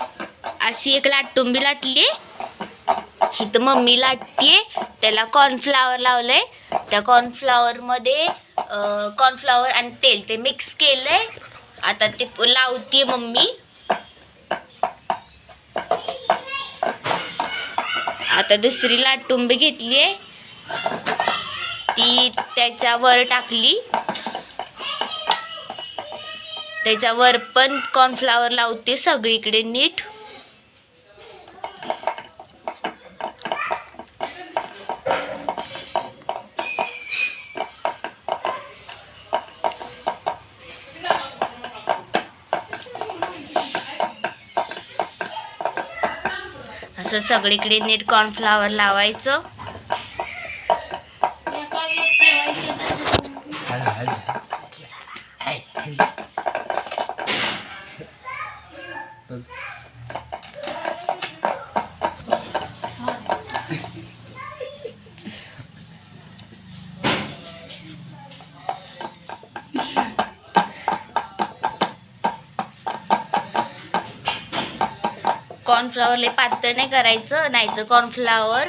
अशी एक लाटुंबी लाटली. इथं मम्मी लाटते. त्याला कॉर्नफ्लावर लावलंय. त्या कॉर्नफ्लावरमध्ये कॉर्नफ्लावर आणि तेल ते मिक्स केलंय. आता ते लावते मम्मी. आता दुसरी लाटुंबी घेतली आहे ती त्याच्यावर टाकली. त्याच्यावर पण कॉर्नफ्लावर लावते सगळीकडे नीट. असं सगळीकडे नीट कॉर्नफ्लावर लावायचं. कॉर्नफ्लॉवरला पातळ नाही करायचं नाहीतर कॉर्नफ्लावर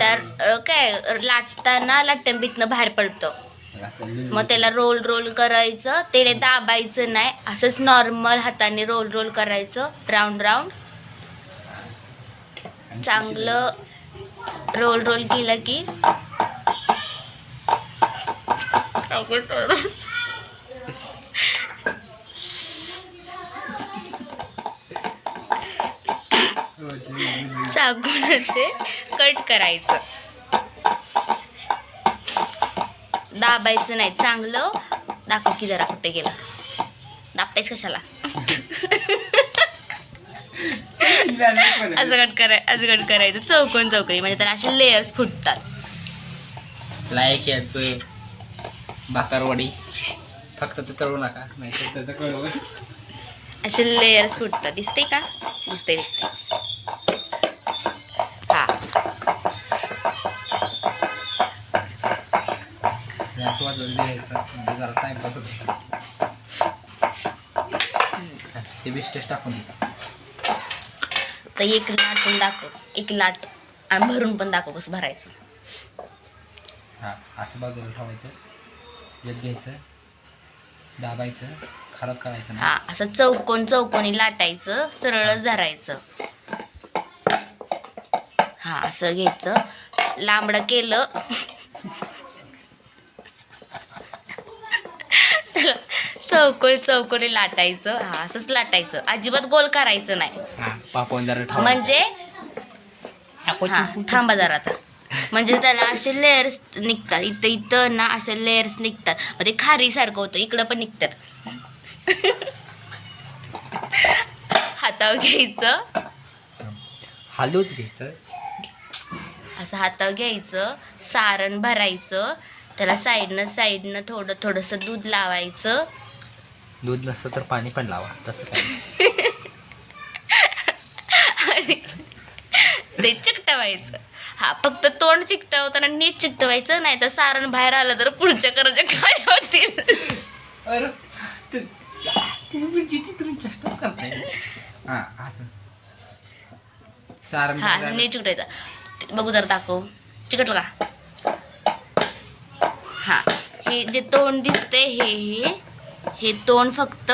तर काय लाटताना लाटंबीतनं बाहेर पडतं. मग त्याला रोल रोल करायचं. ते दाबायचं नाही. असंच नॉर्मल हाताने रोल रोल करायचं. राऊंड राऊंड चांगलं रोल रोल केलं की. चाकून ते कट करायचं. दाबायचं नाही. चांगलं. दाखव की जरा कुठे गेला. दाबतायच कशाला? असं कट कराय असं कट करायचं चौकोन चौकोनी. म्हणजे त्याला असे लेयर्स फुटतात. लायक यायचोय. भाकरवडी. फक्त ते तळू नका. नाही तर त्याचं कळवं. असे लेयर्स फुटतात. दिसते का? दिसते दिसते वाजवून द्यायचं म्हणजे जरा टाइमपास होतो ते बिस्टेस टाकून द्यायचं तर एक लाटून दाखव. एक लाट आणि भरून पण दाखव कसं भरायचं. हां असं बाजूला ठेवायचं. एक घ्यायचं. दाबायचं. खराब करायचं हा असं चौकोन चौकोनी लाटायचं सरळच धरायचं. हा असं घ्यायचं. लांबडं केलं त्याला चौकोनी चौकोनी लाटायचं. हा असंच लाटायचं. अजिबात गोल करायचं नाही. हां पापवून जरा ठेवायचं म्हणजे? हा थांबा जरा आता. म्हणजे त्याला असे लेयर्स निघतात. इथं इथं ना असे लेयर्स निघतात. मग ते खारी सारखं होतं. इकडं पण निघतात. हातावर घ्यायचं. हलवूच घ्यायचं. असं हातावर घ्यायचं. सारण भरायचं. त्याला साईडनं साईडनं थोडं थोडंसं दूध लावायचं. दूध नसतं तर पाणी पण लावा तसं काय? ते चिकटवायचं. हा फक्त तोंड चिकटवताना नीट चिकटवायचं नाही तर सारण बाहेर आलं तर पुढच्या कराच्या काय होतील? अरे ते- तुम्ही विचित्र तुम्ही चेष्टा करताय. हां असं सारण हा असं नीट चिकटायचं बघू जरा दाखव. चिकटलं का? हा हे जे तोंड दिसते हे हे हे तोंड फक्त.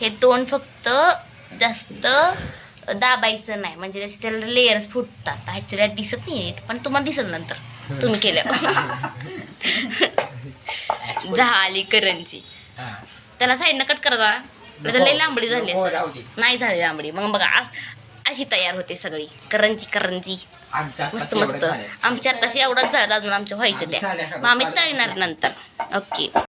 हे तोंड फक्त जास्त दाबायचं नाही. म्हणजे त्याचे त्याला लेयर्स फुटतात. ॲक्च्युली दिसत नाही पण तुम्हाला दिसत नंतर. तुम्ही केल्यावर. झाली करंजी त्याला साईडनं कट करा लई लांबडी झाली. नाही झाली लांबडी. मग बघा अशी तयार होते सगळी. करंजी करंजी. मस्त मस्त. आमच्या तशी एवढंच झालं अजून आमच्या व्हायच्या त्या. मग आम्ही तळणार नंतर. ओके.